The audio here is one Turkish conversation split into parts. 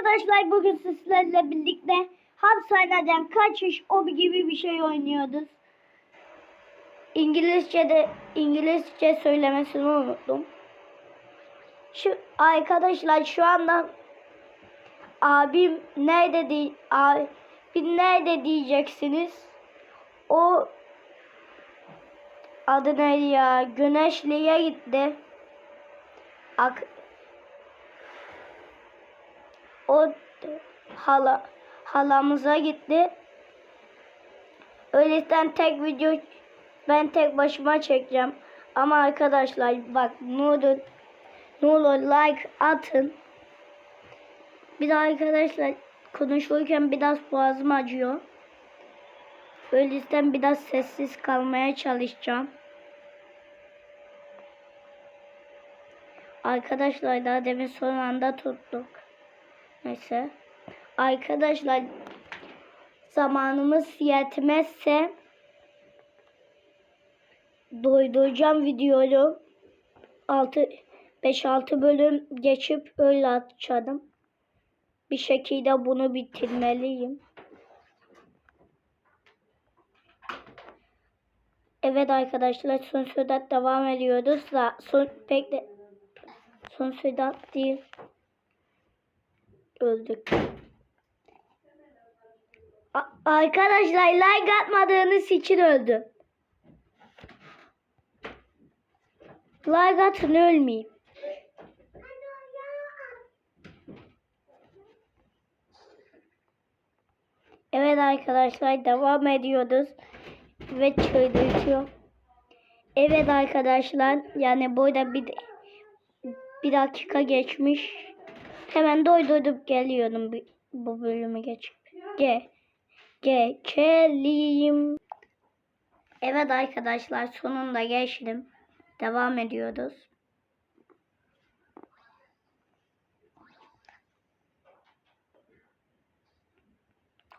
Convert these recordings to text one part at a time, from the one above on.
Arkadaşlar bugün sizlerle birlikte hapishaneden kaçış o gibi bir şey oynuyoruz. İngilizce de İngilizce söylemesini unuttum. Şu arkadaşlar şu anda abim nerede di abi nerede diyeceksiniz. O adı neydi ya? Güneşli'ye gitti. Ak o hala halamıza gitti. Öyleyse tek video ben tek başıma çekeceğim. Ama arkadaşlar bak ne olur ne olur like atın. Bir de arkadaşlar konuşurken biraz boğazım acıyor. Öyleyse biraz sessiz kalmaya çalışacağım. Arkadaşlar daha demin son anda tuttuk. Neyse. Arkadaşlar zamanımız yetmezse doyduracağım videoyu 6 5-6 bölüm geçip öyle açarım. Bir şekilde bunu bitirmeliyim. Evet arkadaşlar son sürdat devam ediyoruz da son pek de son sürdat değil öldük. A- arkadaşlar like atmadığınız için öldüm. Like atın ölmeyeyim. Evet arkadaşlar devam ediyoruz. Ve çıldırtıyor. Evet arkadaşlar yani burada bir bir dakika geçmiş. Hemen doydurup geliyorum bu- bölümü geçip. Ge geçelim. Evet arkadaşlar sonunda geçtim. Devam ediyoruz.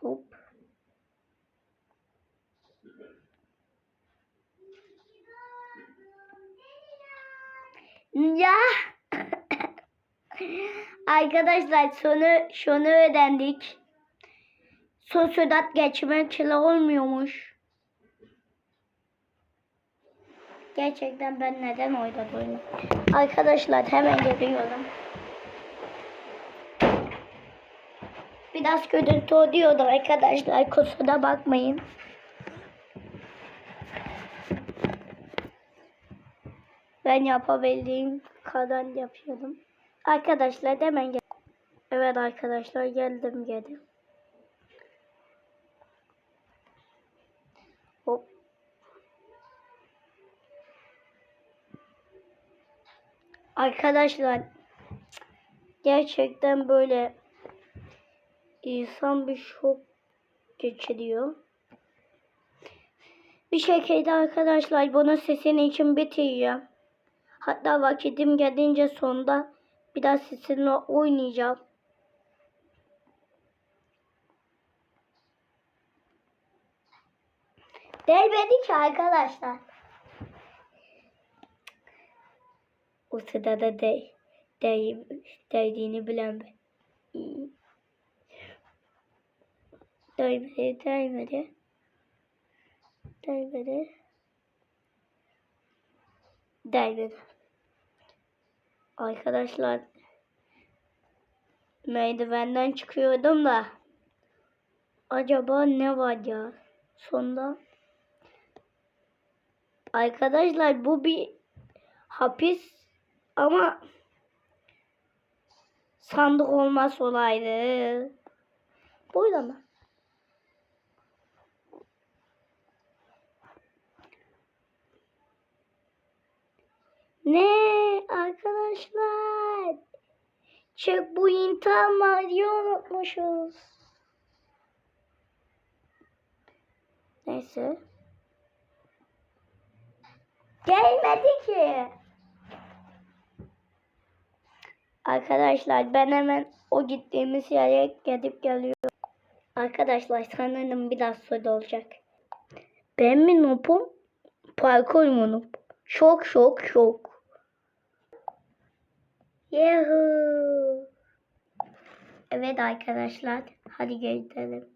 Hop. Ya. Arkadaşlar sonu şunu öğrendik. Son sürat geçmek çile olmuyormuş. Gerçekten ben neden oyda oyunu? Arkadaşlar hemen geliyorum. Biraz görüntü oluyordu arkadaşlar. Kusura bakmayın. Ben yapabildiğim kadar yapıyorum. Arkadaşlar hemen gel. Evet arkadaşlar geldim geldim. Hop. Arkadaşlar gerçekten böyle insan bir şok geçiriyor. Bir şekilde arkadaşlar bunun sesini için bitireceğim. Hatta vakitim gelince sonda biraz sizinle oynayacağım. Değmedi ki arkadaşlar. O sırada da değ, değ, değdiğini bilen ben. Değmedi, değmedi. Değmedi. Değmedi. Arkadaşlar merdivenden çıkıyordum da acaba ne var ya? Sonda arkadaşlar bu bir hapis ama sandık olmaz olaydı. Buydu mı Ne arkadaşlar? Çek bu intiharı unutmuşuz. Neyse. Gelmedi ki. Arkadaşlar ben hemen o gittiğimiz yere gidip geliyorum. Arkadaşlar sanırım biraz soru olacak. Ben mi nopum? Parkur mu nop? Şok şok şok. Yahoo. Evet arkadaşlar. Hadi gidelim.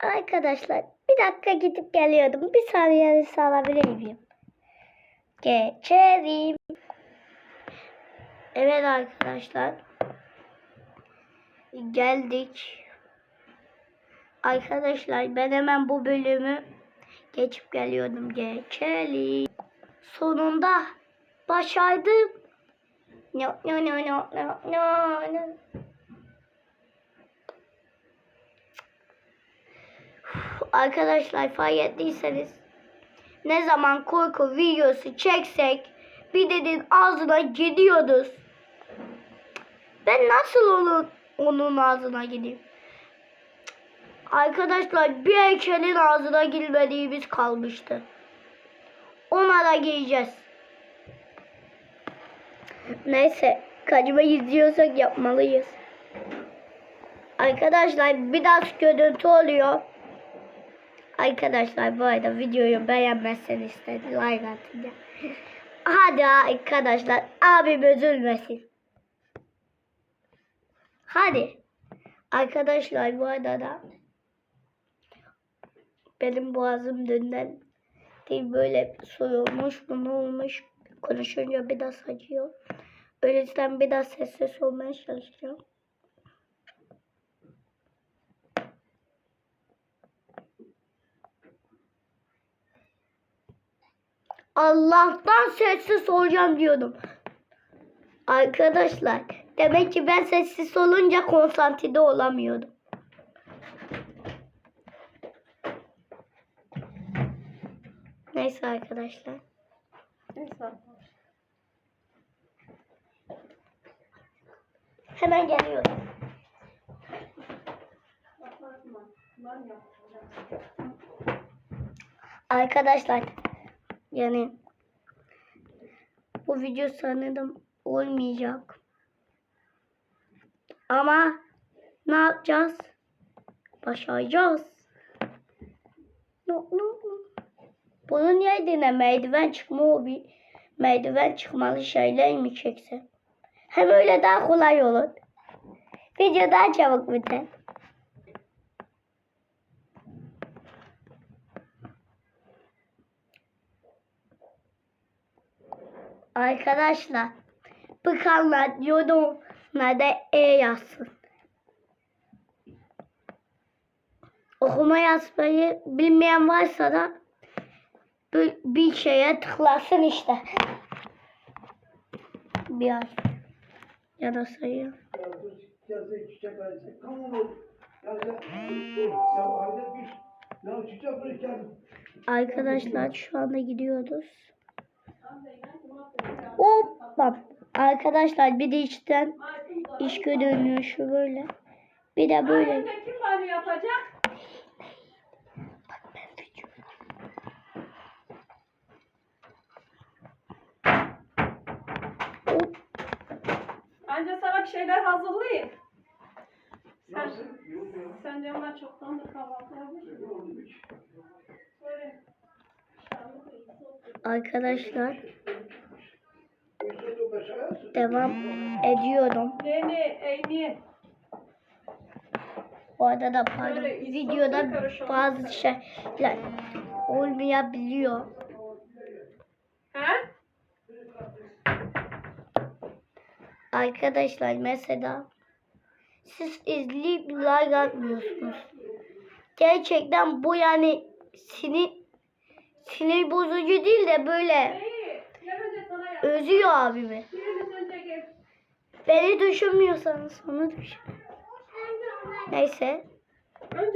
Arkadaşlar bir dakika gidip geliyordum. Bir saniye alabilir miyim? Geçelim. Evet arkadaşlar. Geldik. Arkadaşlar ben hemen bu bölümü geçip geliyordum. Geçelim. Sonunda başardım. No no no no no no. no. Arkadaşlar fark ettiyseniz ne zaman korku videosu çeksek bir dedin ağzına gidiyoruz. Ben nasıl onun, onun ağzına gideyim? Arkadaşlar bir heykelin ağzına girmediğimiz kalmıştı. Ona da gireceğiz. Neyse kaçma izliyorsak yapmalıyız. Arkadaşlar biraz görüntü oluyor. Arkadaşlar bu arada videoyu beğenmezseniz de like atın ya. Hadi arkadaşlar abim üzülmesin. Hadi. Arkadaşlar bu arada da benim boğazım dünden değil böyle soyulmuş mu ne olmuş konuşunca biraz acıyor. O yüzden biraz sessiz olmaya çalışacağım. Allah'tan sessiz olacağım diyordum. Arkadaşlar demek ki ben sessiz olunca konsantrede olamıyordum. Neyse arkadaşlar. Neyse. Hemen geliyorum. Arkadaşlar yani bu video sanırım olmayacak. Ama ne yapacağız? Başaracağız. No, no, no. Bunun yerine merdiven çıkma o bir merdiven çıkmalı şeyler mi çekse? Hem öyle daha kolay olur. Video daha çabuk biter. Arkadaşlar bıkanlar yorumlarda E yazsın. Okuma yazmayı bilmeyen varsa da bir, şeye tıklasın işte. Bir ay. Ya da sayı. Arkadaşlar şu anda gidiyoruz. Hoppa. Arkadaşlar bir de içten iş görünüyor şu böyle. Bir de böyle. Kim banyo yapacak? Hop. Anca sana bir şeyler hazırlayayım. Sen, sen diyorum ben çoktandır kahvaltı yapmışım. Ne oldu hiç? Böyle. Arkadaşlar devam ediyorum. Ne ne eyni. Bu arada da pardon videoda bazı şeyler olmayabiliyor. Arkadaşlar mesela siz izleyip like atmıyorsunuz. Gerçekten bu yani sinir sinir bozucu değil de böyle özüyor abimi. Beni düşünmüyorsanız onu düşün. Neyse.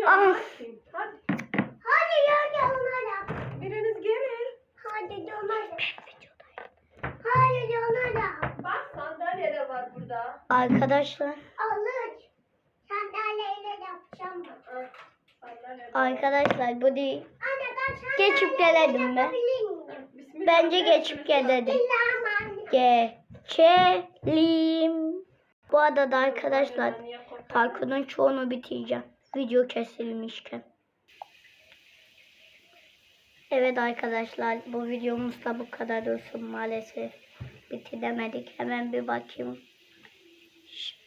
Ah. onu açayım. Hadi. Hadi ya onlara. Biriniz gelin. Hadi onlara. Hadi onlara. Bak sandalye de var burada. Arkadaşlar, Alır. Sandalyeyle yapacağım. Arkadaşlar bu değil. Anne ben Geçip gelelim? Bismillah. Bence geçip gelelim. Geçelim. Bu arada arkadaşlar parkurun çoğunu bitireceğim. Video kesilmişken. Evet arkadaşlar bu videomuz da bu kadar olsun maalesef. Bitiremedik. Hemen bir bakayım.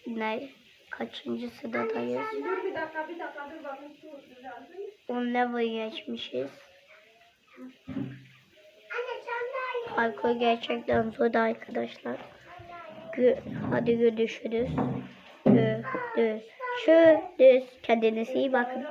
Ne? Kaçıncı sıradayız? Dur bir dakika bir dakika dur şu düzelsin. 10 level geçmişiz. Parkur gerçekten zor arkadaşlar. Gö- Hadi görüşürüz. Görüşürüz. Kendinize iyi bakın.